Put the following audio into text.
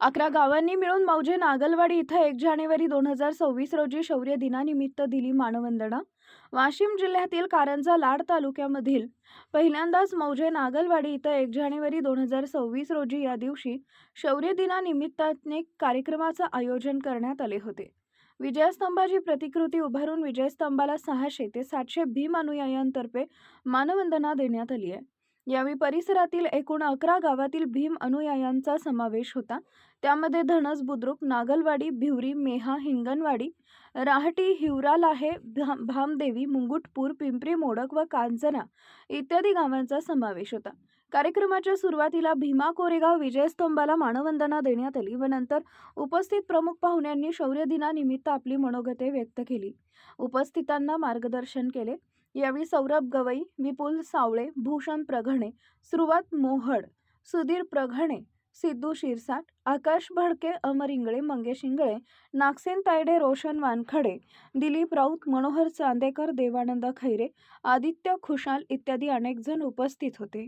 अकरा गावांनी मिळून मौजे नागलवाडी इथं एक जानेवारी दोन हजार सव्वीस रोजी शौर्य दिनानिमित्त दिली मानवंदना. वाशिम जिल्ह्यातील कारंजा लाड तालुक्यामधील पहिल्यांदाच मौजे नागलवाडी इथं एक जानेवारी दोन हजार सव्वीस रोजी या दिवशी शौर्य दिनानिमित्ताने कार्यक्रमाचं आयोजन करण्यात आले होते. विजयस्तंभाची प्रतिकृती उभारून विजयस्तंभाला सहाशे ते सातशे भीम अनुयायांतर्फे मानवंदना देण्यात आली आहे. यावेळी परिसरातील एकूण अकरा गावातील भीम अनुयायांचा समावेश होता. त्यामध्ये धनस बुद्रुक नागलवाडी भिवरी मेहा हिंगणवाडी राहटी हिवरा लाहे भा भामदेवी मुंगुटपूर पिंपरी मोडक व कांजना इत्यादी गावांचा समावेश होता. कार्यक्रमाच्या सुरुवातीला भीमा कोरेगाव विजयस्तंभाला मानवंदना देण्यात आली व नंतर उपस्थित प्रमुख पाहुण्यांनी शौर्य दिनानिमित्त आपली मनोगते व्यक्त केली. उपस्थितांना मार्गदर्शन केले. यावेळी सौरभ गवई विपुल सावळे भूषण प्रघणे सुरुवात मोहड सुधीर प्रघणे सिद्धू शिरसाट आकाश भडके अमर इंगळे मंगेश इंगळे नागसेन तायडे रोशन वानखडे दिलीप राऊत मनोहर चांदेकर देवानंद खैरे आदित्य खुशाल इत्यादी अनेक जण उपस्थित होते.